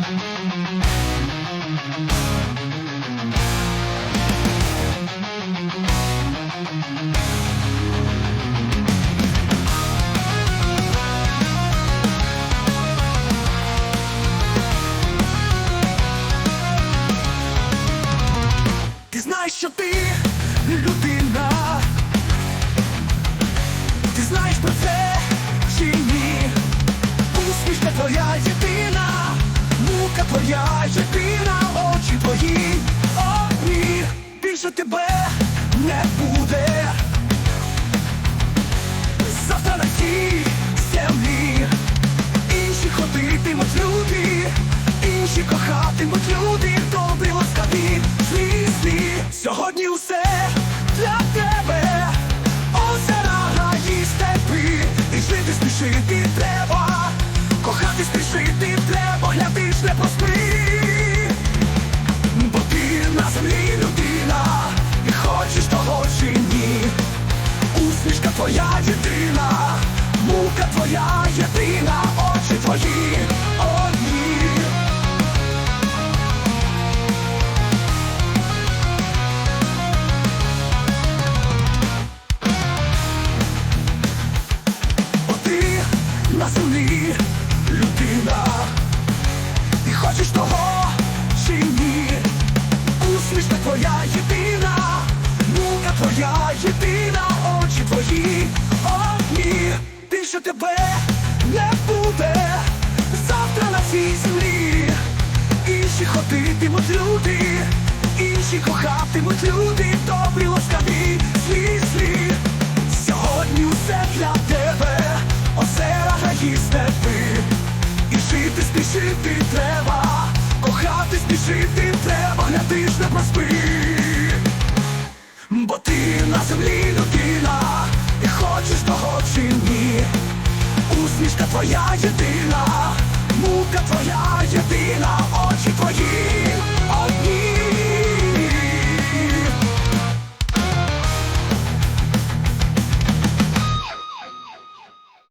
Ти твоя єдина, очі твої, ні, більше тебе не буде. Завтра на цій землі. Інші ходитимуть люди, інші кохатимуть люди, добрі ласкаві, злі, злі Сьогодні усе для тебе, озера, гаї, степи, і жити спішити твоя єдина, мука твоя єдина, очі твої одні. Бо ти на землі людина, і хочеш того більше тебе не буде завтра на цій землі. Інші ходитимуть люди, інші кохатимуть люди, добрі ласкаві, злі, злі. Сьогодні усе для тебе, озера гаї степи. І жити спішити треба, кохати спішити треба, твоя єдина, мука твоя єдина, очі твої